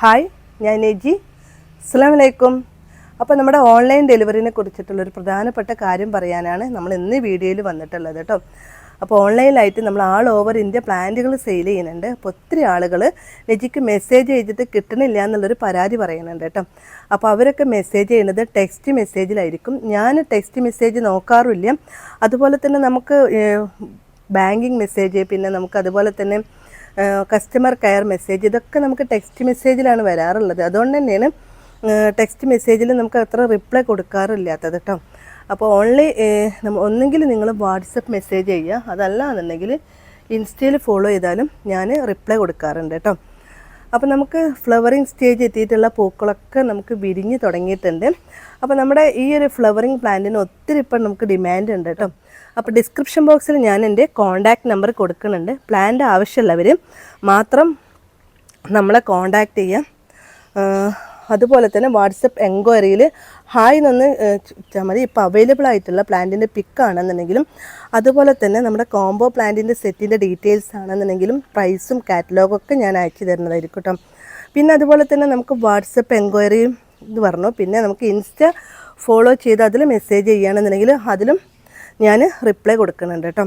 Hi ഞാൻ നെജി. അസ്സാം വലൈക്കും അപ്പോൾ നമ്മുടെ ഓൺലൈൻ ഡെലിവറിനെ കുറിച്ചിട്ടുള്ളൊരു പ്രധാനപ്പെട്ട കാര്യം പറയാനാണ് നമ്മൾ ഇന്ന് വീഡിയോയിൽ വന്നിട്ടുള്ളത് കേട്ടോ അപ്പോൾ ഓൺലൈനിലായിട്ട് നമ്മൾ ആൾ ഓവർ ഇന്ത്യ പ്ലാന്റുകൾ സെയിൽ ചെയ്യുന്നുണ്ട്. അപ്പോൾ ഒത്തിരി ആളുകൾ നെജിക്ക് മെസ്സേജ് ചെയ്തിട്ട് കിട്ടണില്ല എന്നുള്ളൊരു പരാതി പറയുന്നുണ്ട് കേട്ടോ അപ്പോൾ അവരൊക്കെ മെസ്സേജ് ചെയ്യുന്നത് ടെക്സ്റ്റ് മെസ്സേജിലായിരിക്കും. ഞാൻ ടെക്സ്റ്റ് മെസ്സേജ് നോക്കാറില്ല. അതുപോലെ തന്നെ നമുക്ക് ബാങ്കിങ് മെസ്സേജ് പിന്നെ നമുക്ക് അതുപോലെ തന്നെ കസ്റ്റമർ കെയർ മെസ്സേജ് ഇതൊക്കെ നമുക്ക് ടെക്സ്റ്റ് മെസ്സേജിലാണ് വരാറുള്ളത്. അതുകൊണ്ട് തന്നെയാണ് ടെക്സ്റ്റ് മെസ്സേജിൽ നമുക്ക് അത്ര റിപ്ലൈ കൊടുക്കാറില്ലാത്തത് കേട്ടോ അപ്പോൾ ഓൺലി ഒന്നെങ്കിൽ നിങ്ങൾ വാട്സപ്പ് മെസ്സേജ് ചെയ്യുക. അതല്ല എന്നുണ്ടെങ്കിൽ ഇൻസ്റ്റയിൽ ഫോളോ ചെയ്താലും ഞാൻ റിപ്ലൈ കൊടുക്കാറുണ്ട് കേട്ടോ അപ്പോൾ നമുക്ക് ഫ്ലവറിങ് സ്റ്റേജ് എത്തിയിട്ടുള്ള പൂക്കളൊക്കെ നമുക്ക് വിരിഞ്ഞ് തുടങ്ങിയിട്ടുണ്ട്. അപ്പോൾ നമ്മുടെ ഈ ഒരു ഫ്ലവറിങ് പ്ലാന്റിന് ഒത്തിരി ഇപ്പം നമുക്ക് ഡിമാൻഡ് ഉണ്ട് കേട്ടോ അപ്പോൾ ഡിസ്ക്രിപ്ഷൻ ബോക്സിൽ ഞാൻ എന്റെ കോൺടാക്റ്റ് നമ്പർ കൊടുക്കുന്നുണ്ട്. പ്ലാന്റ് ആവശ്യമുള്ളവർ മാത്രം നമ്മളെ കോൺടാക്റ്റ് ചെയ്യാം. അതുപോലെ തന്നെ വാട്സപ്പ് എൻക്വയറിയിൽ ഹായ് നിന്ന് മതി. ഇപ്പോൾ അവൈലബിൾ ആയിട്ടുള്ള പ്ലാന്റിന്റെ പിക്ക് ആണെന്നുണ്ടെങ്കിലും അതുപോലെ തന്നെ നമ്മുടെ കോംബോ പ്ലാന്റിന്റെ സെറ്റിന്റെ ഡീറ്റെയിൽസ് ആണെന്നുണ്ടെങ്കിലും പ്രൈസും കാറ്റലോഗൊക്കെ ഞാൻ അയച്ചു തരുന്നതായിരിക്കും കേട്ടോ പിന്നെ അതുപോലെ തന്നെ നമുക്ക് വാട്സപ്പ് എൻക്വയറിയും ഇത് പറഞ്ഞു. പിന്നെ നമുക്ക് ഇൻസ്റ്റ ഫോളോ ചെയ്ത് അതിൽ മെസ്സേജ് ചെയ്യുകയാണെന്നുണ്ടെങ്കിൽ അതിലും ഞാൻ റിപ്ലൈ കൊടുക്കുന്നുണ്ട് കേട്ടോ.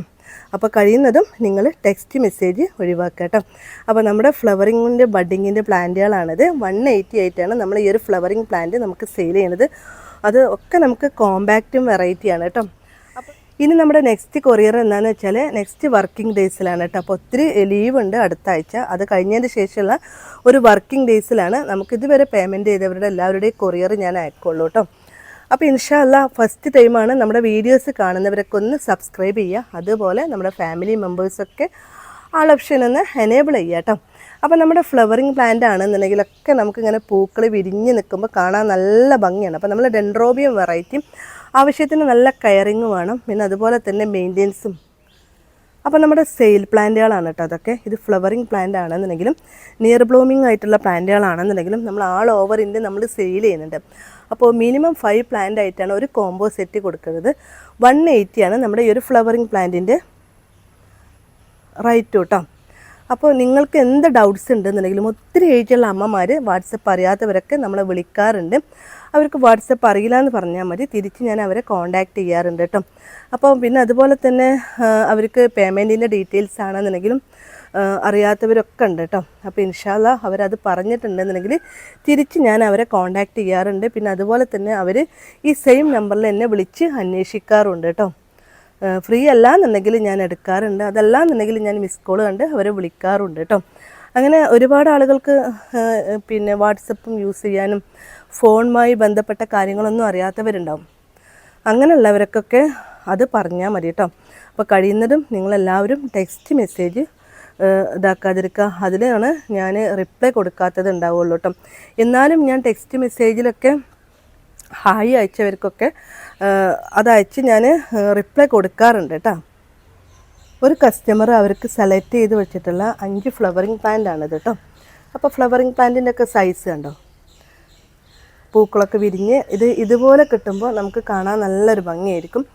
അപ്പോൾ കഴിയുന്നതും നിങ്ങൾ ടെക്സ്റ്റ് മെസ്സേജ് ഒഴിവാക്കുക കേട്ടോ. അപ്പോൾ നമ്മുടെ ഫ്ലവറിങ്ങിന്റെ ബഡിങ്ങിന്റെ പ്ലാന്റുകളാണിത് വൺ എയ്റ്റി ആയിട്ടാണ് നമ്മൾ ഈ ഒരു ഫ്ലവറിങ് പ്ലാന്റ് നമുക്ക് സെയിൽ ചെയ്യുന്നത്. അത് ഒക്കെ നമുക്ക് കോമ്പാക്റ്റും വെറൈറ്റിയാണ് കേട്ടോ. ഇനി നമ്മുടെ നെക്സ്റ്റ് കൊറിയർ എന്താണെന്ന് വെച്ചാൽ നെക്സ്റ്റ് വർക്കിംഗ് ഡേയ്സിലാണ് കേട്ടോ. അപ്പോൾ ഒത്തിരി ലീവ് ഉണ്ട് അടുത്ത ആഴ്ച. അത് കഴിഞ്ഞതിന് ശേഷമുള്ള ഒരു വർക്കിംഗ് ഡേയ്സിലാണ് നമുക്ക് ഇതുവരെ പേയ്മെന്റ് ചെയ്തവരുടെ എല്ലാവരുടെയും കൊറിയർ ഞാൻ അയക്കുള്ളൂ കേട്ടോ. അപ്പോൾ ഇൻഷാല്ല ഫസ്റ്റ് ടൈമാണ് നമ്മുടെ വീഡിയോസ് കാണുന്നവരൊക്കെ ഒന്ന് സബ്സ്ക്രൈബ് ചെയ്യുക. അതുപോലെ നമ്മുടെ ഫാമിലി മെമ്പേഴ്സൊക്കെ ആൾ ഓപ്ഷൻ ഒന്ന് എനേബിൾ ചെയ്യുക കേട്ടോ. അപ്പോൾ നമ്മുടെ ഫ്ലവറിങ് പ്ലാന്റ് ആണെന്നുണ്ടെങ്കിലൊക്കെ നമുക്കിങ്ങനെ പൂക്കൾ വിരിഞ്ഞ് നിൽക്കുമ്പോൾ കാണാൻ നല്ല ഭംഗിയാണ്. അപ്പോൾ നമ്മൾ ഡെൻഡ്രോബിയം വെറൈറ്റിയും ആവശ്യത്തിന് നല്ല കെയറിങ് വേണം. പിന്നെ അതുപോലെ തന്നെ മെയിന്റെനൻസും അപ്പോൾ നമ്മുടെ സെയിൽ പ്ലാന്റുകളാണ് കേട്ടോ അതൊക്കെ. ഇത് ഫ്ലവറിങ് പ്ലാന്റ് ആണെന്നുണ്ടെങ്കിലും നിയർ ബ്ലൂമിംഗ് ആയിട്ടുള്ള പ്ലാന്റുകളാണെന്നുണ്ടെങ്കിലും നമ്മൾ ആൾ ഓവർ ഇന്ത്യ നമ്മൾ സെയിൽ ചെയ്യുന്നുണ്ട്. അപ്പോൾ മിനിമം ഫൈവ് പ്ലാന്റ് ആയിട്ടാണ് ഒരു കോംബോ സെറ്റ് കൊടുക്കുന്നത്. വൺ എയ്റ്റിയാണ് നമ്മുടെ ഈ ഒരു ഫ്ലവറിങ് പ്ലാന്റിന്റെ റൈറ്റ് കേട്ടോ അപ്പോൾ നിങ്ങൾക്ക് എന്ത് ഡൗട്ട്സ് ഉണ്ടെന്നുണ്ടെങ്കിലും ഒത്തിരി ഏജുള്ള അമ്മമാർ വാട്സപ്പ് അറിയാത്തവരൊക്കെ നമ്മളെ വിളിക്കാറുണ്ട്. അവർക്ക് വാട്സപ്പ് അറിയില്ല എന്ന് പറഞ്ഞാൽ മതി. തിരിച്ച് ഞാൻ അവരെ കോൺടാക്റ്റ് ചെയ്യാറുണ്ട് കേട്ടോ അപ്പോൾ പിന്നെ അതുപോലെ തന്നെ അവർക്ക് പേയ്മെന്റിന്റെ ഡീറ്റെയിൽസ് ആണെന്നുണ്ടെങ്കിലും അറിയാത്തവരൊക്കെ ഉണ്ട് കേട്ടോ അപ്പോൾ ഇൻഷാല്ല അവരത് പറഞ്ഞിട്ടുണ്ടെന്നുണ്ടെങ്കിൽ തിരിച്ച് ഞാൻ അവരെ കോൺടാക്റ്റ് ചെയ്യാറുണ്ട്. പിന്നെ അതുപോലെ തന്നെ അവർ ഈ സെയിം നമ്പറിൽ എന്നെ വിളിച്ച് അന്വേഷിക്കാറുണ്ട് കേട്ടോ ഫ്രീ അല്ല എന്നുണ്ടെങ്കിൽ ഞാൻ എടുക്കാറുണ്ട്. അതല്ല എന്നുണ്ടെങ്കിൽ ഞാൻ മിസ് കോൾ കണ്ട് അവരെ വിളിക്കാറുണ്ട് കേട്ടോ. അങ്ങനെ ഒരുപാട് ആളുകൾക്ക് പിന്നെ വാട്സപ്പും യൂസ് ചെയ്യാനും ഫോണുമായി ബന്ധപ്പെട്ട കാര്യങ്ങളൊന്നും അറിയാത്തവരുണ്ടാവും. അങ്ങനെയുള്ളവർക്കൊക്കെ അത് പറഞ്ഞാൽ മതി കേട്ടോ. അപ്പോൾ കഴിയുന്നതും നിങ്ങളെല്ലാവരും ടെക്സ്റ്റ് മെസ്സേജ് ഇതാക്കാതിരിക്കുക. അതിലാണ് ഞാൻ റിപ്ലൈ കൊടുക്കാത്തത് ഉണ്ടാവുള്ളൂ കേട്ടോ. എന്നാലും ഞാൻ ടെക്സ്റ്റ് മെസ്സേജിലൊക്കെ ഹായ് അയച്ചവർക്കൊക്കെ അതയച്ച് ഞാൻ റിപ്ലൈ കൊടുക്കാറുണ്ട് കേട്ടോ ഒരു കസ്റ്റമർ അവർക്ക് സെലക്ട് ചെയ്ത് വെച്ചിട്ടുള്ള അഞ്ച് ഫ്ലവറിങ് പ്ലാന്റ് ആണിത് കേട്ടോ അപ്പോൾ ഫ്ലവറിങ് പ്ലാന്റിന്റെ ഒക്കെ സൈസ് കണ്ടോ? പൂക്കളൊക്കെ വിരിഞ്ഞ് ഇത് ഇതുപോലെ കിട്ടുമ്പോൾ നമുക്ക് കാണാൻ നല്ലൊരു ഭംഗിയായിരിക്കും.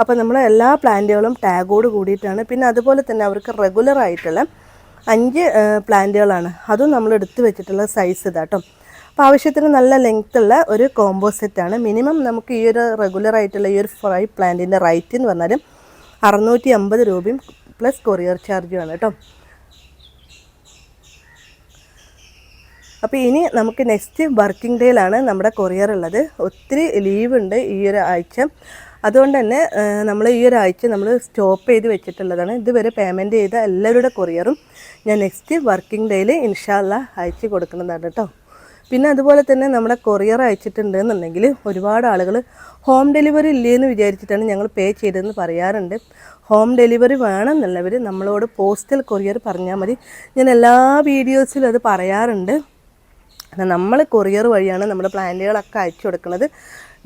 അപ്പോൾ നമ്മൾ എല്ലാ പ്ലാന്റുകളും ടാഗോട് കൂടിയിട്ടാണ്. പിന്നെ അതുപോലെ തന്നെ അവർക്ക് റെഗുലർ ആയിട്ടുള്ള അഞ്ച് പ്ലാന്റുകളാണ് അതും നമ്മൾ എടുത്തു വെച്ചിട്ടുള്ള സൈസ് ഇതാട്ടോ അപ്പോൾ ആവശ്യത്തിന് നല്ല ലെങ്ത് ഉള്ള ഒരു കോംബോ സെറ്റാണ് മിനിമം നമുക്ക് ഈ ഒരു റെഗുലർ ആയിട്ടുള്ള ഈ ഒരു ഫ്രൈ പ്ലാന്റിന്റെ റേറ്റ് എന്ന് പറഞ്ഞാൽ അറുന്നൂറ്റി അമ്പത് രൂപയും പ്ലസ് കൊറിയർ ചാർജുമാണ് കേട്ടോ അപ്പോൾ ഇനി നമുക്ക് നെക്സ്റ്റ് വർക്കിംഗ് ഡേയിലാണ് നമ്മുടെ കൊറിയർ ഉള്ളത്. ഒത്തിരി ലീവ് ഉണ്ട് ഈ ഒരു ആഴ്ച. അതുകൊണ്ട് തന്നെ നമ്മൾ ഈ ഒരു ആഴ്ച നമ്മൾ സ്റ്റോപ്പ് ചെയ്ത് വെച്ചിട്ടുള്ളതാണ്. ഇതുവരെ പേയ്മെന്റ് ചെയ്ത എല്ലാവരുടെ കൊറിയറും ഞാൻ നെക്സ്റ്റ് വർക്കിംഗ് ഡേയിൽ ഇൻഷാല്ല അയച്ചു കൊടുക്കുന്നതാണ് കേട്ടോ പിന്നെ അതുപോലെ തന്നെ നമ്മുടെ കൊറിയർ അയച്ചിട്ടുണ്ട് എന്നുണ്ടെങ്കിൽ ഒരുപാട് ആളുകൾ ഹോം ഡെലിവറി ഇല്ലേന്ന് വിചാരിച്ചിട്ടാണ് ഞങ്ങൾ പേ ചെയ്തതെന്ന് പറയാറുണ്ട്. ഹോം ഡെലിവറി വേണമെന്നുള്ളവർ നമ്മളോട് പോസ്റ്റൽ കൊറിയർ പറഞ്ഞാൽ മതി. ഞാൻ എല്ലാ വീഡിയോസിലും അത് പറയാറുണ്ട്. നമ്മൾ കൊറിയർ വഴിയാണ് നമ്മുടെ പ്ലാന്റുകളൊക്കെ അയച്ചു കൊടുക്കുന്നത്.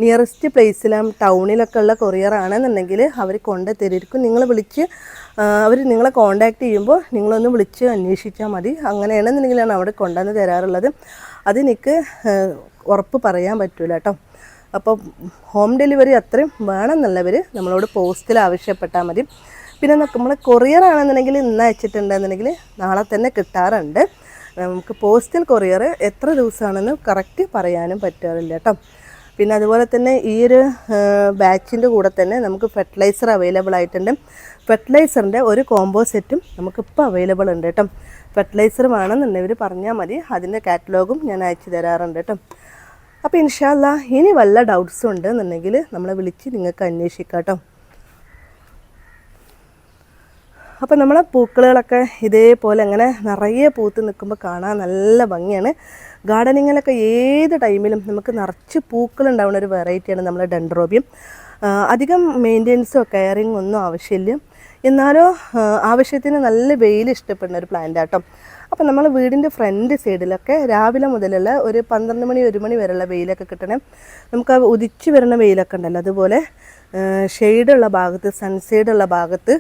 നിയറസ്റ്റ് പ്ലേസിലും ടൗണിലൊക്കെ ഉള്ള കൊറിയർ ആണെന്നുണ്ടെങ്കിൽ അവർ കൊണ്ട് തരുമായിരിക്കും നിങ്ങൾ വിളിച്ച് അവർ നിങ്ങളെ കോൺടാക്റ്റ് ചെയ്യുമ്പോൾ നിങ്ങളൊന്ന് വിളിച്ച് അന്വേഷിച്ചാൽ മതി. അങ്ങനെയാണെന്നുണ്ടെങ്കിലാണ് അവിടെ കൊണ്ടുവന്ന് തരാറുള്ളത്. അതെനിക്ക് ഉറപ്പ് പറയാൻ പറ്റൂല കേട്ടോ. അപ്പോൾ ഹോം ഡെലിവറി അത്രയും വേണമെന്നുള്ളവർ നമ്മളോട് പോസ്റ്റിൽ ആവശ്യപ്പെട്ടാൽ മതി. പിന്നെ നമ്മൾ കൊറിയർ ആണെന്നുണ്ടെങ്കിൽ ഇന്ന് അയച്ചിട്ടുണ്ടെന്നുണ്ടെങ്കിൽ നാളെ തന്നെ കിട്ടാറുണ്ട്. നമുക്ക് പോസ്റ്റൽ കൊറിയർ എത്ര ദിവസമാണെന്ന് കറക്റ്റ് പറയാനും പറ്റാറില്ല കേട്ടോ പിന്നെ അതുപോലെ തന്നെ ഈ ഒരു ബാച്ചിന്റെ കൂടെ തന്നെ നമുക്ക് ഫെർട്ടിലൈസർ അവൈലബിൾ ആയിട്ടുണ്ട്. ഫെർട്ടിലൈസറിന്റെ ഒരു കോംബോ സെറ്റും നമുക്ക് ഇപ്പോൾ അവൈലബിൾ ഉണ്ട് കേട്ടോ ഫെർട്ടിലൈസർ വേണമെന്നുണ്ടെങ്കിൽ പറഞ്ഞാൽ മതി. അതിന്റെ കാറ്റലോഗും ഞാൻ അയച്ചു തരാറുണ്ട് കേട്ടോ അപ്പോൾ ഇൻഷാല്ല ഇനി വല്ല ഡൗട്ട്സും ഉണ്ട് എന്നുണ്ടെങ്കിൽ നമ്മളെ വിളിച്ച് നിങ്ങൾക്ക് അന്വേഷിക്കാം കേട്ടോ അപ്പോൾ നമ്മളെ പൂക്കളുകളൊക്കെ ഇതേപോലെ അങ്ങനെ നിറയെ പൂത്ത് നിൽക്കുമ്പോൾ കാണാൻ നല്ല ഭംഗിയാണ്. ഗാർഡനിങ്ങിലൊക്കെ ഏത് ടൈമിലും നമുക്ക് നിറച്ച് പൂക്കൾ ഉണ്ടാവുന്ന ഒരു വെറൈറ്റിയാണ് നമ്മളെ ഡെൻഡ്രോബിയം. അധികം മെയിന്റെനൻസോ കെയറിങ് ഒന്നും ആവശ്യമില്ല. എന്നാലോ ആവശ്യത്തിന് നല്ല വെയിൽ ഇഷ്ടപ്പെടുന്ന ഒരു പ്ലാന്റ് ആട്ടോ. അപ്പോൾ നമ്മൾ വീടിന്റെ ഫ്രണ്ട് സൈഡിലൊക്കെ രാവിലെ മുതലുള്ള ഒരു പന്ത്രണ്ട് മണി ഒരു മണി വരെയുള്ള വെയിലൊക്കെ കിട്ടണം. നമുക്ക് ആ ഉദിച്ച് വരുന്ന വെയിലൊക്കെ ഉണ്ടല്ലോ അതുപോലെ ഷെയ്ഡുള്ള ഭാഗത്ത് സൺസൈഡുള്ള ഭാഗത്ത്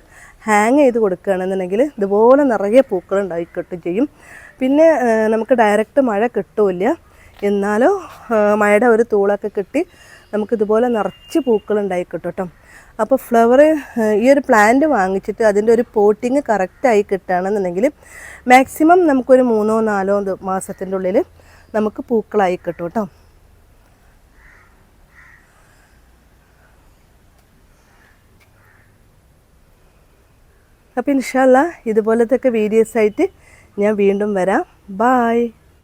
ഹാങ് ചെയ്ത് കൊടുക്കുകയാണെന്നുണ്ടെങ്കിൽ ഇതുപോലെ നിറയെ പൂക്കൾ ഉണ്ടായി കിട്ടും ചെയ്യും. പിന്നെ നമുക്ക് ഡയറക്റ്റ് മഴ കിട്ടില്ല. എന്നാലോ മഴയുടെ ഒരു തൂളൊക്കെ കിട്ടി നമുക്കിതുപോലെ നിറച്ച് പൂക്കൾ ഉണ്ടായി കിട്ടും അപ്പോൾ ഫ്ലവർ ഈ ഒരു പ്ലാന്റ് വാങ്ങിച്ചിട്ട് അതിന്റെ ഒരു പോട്ടിങ് കറക്റ്റായി കിട്ടുകയാണെന്നുണ്ടെങ്കിൽ മാക്സിമം നമുക്കൊരു മൂന്നോ നാലോ മാസത്തിന്റെ ഉള്ളിൽ നമുക്ക് പൂക്കളായി കിട്ടും കേട്ടോ. അപ്പോൾ ഇൻഷാല്ല ഇതുപോലത്തെ ഒക്കെ വീഡിയോസ് ആയിട്ട് ഞാൻ വീണ്ടും വരാം. ബായ്